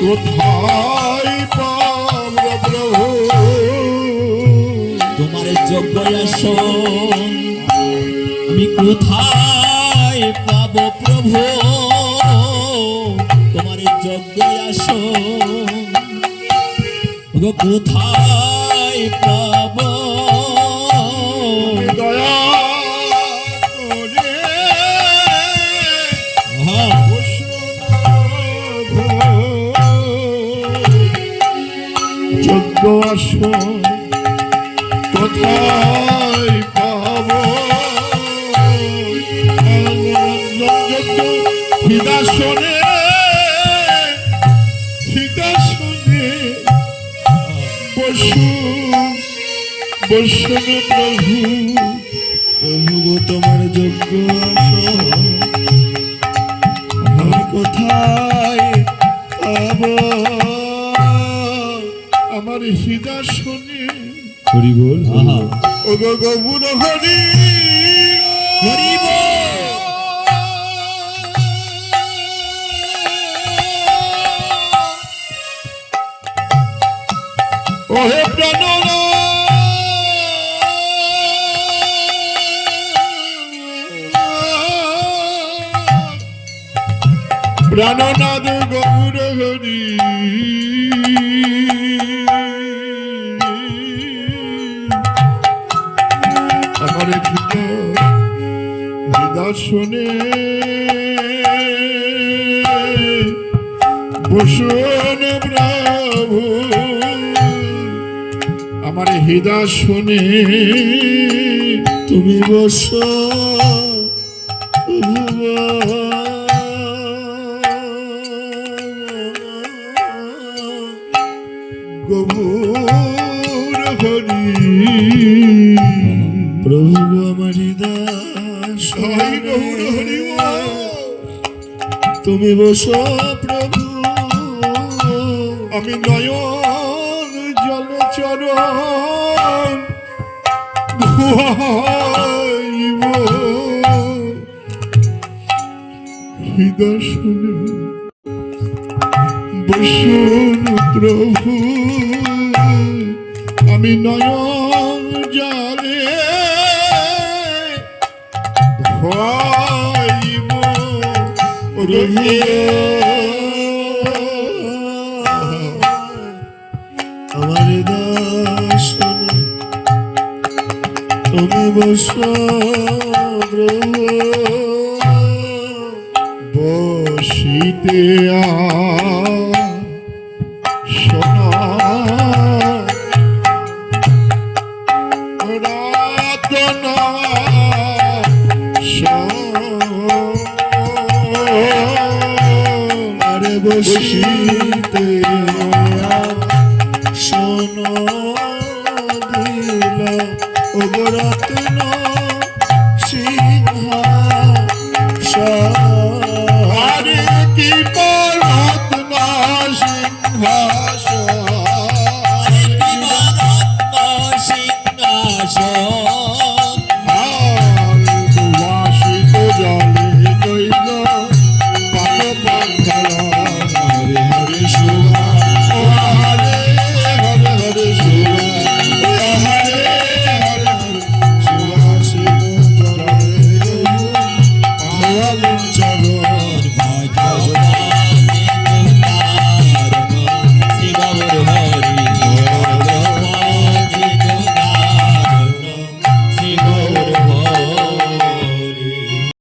কোথায় তোমার যোগ্য আসন আমি কোথায় পাব প্রভু? তোমার আসন গো কোথায় পাব? আসো। কোথায় হিদাসনে হিদাসনে বসু বসুন প্রভু প্রভু গো তোমার যোগ্য আমি কোথায় পাব? আমার হিদাসনে হরি বল ও গো হরি হরি। ও হে প্রাণনাদ গৌর হরি। আমার নিদর্শনে ভূষণ প্রভু। আমার হৃদয় শুনে তুমি বস। গভুর হরি প্রভু আমার গৌর হরি তুমি বস প্রভু। আমি নয়ন ধুয়াইব হৃদয় শুনে বসুন প্রভু আমি নয়ন জলে ধুয়াইব আমার দাসনে তুমি বস প্রভু বসিতে বসিতে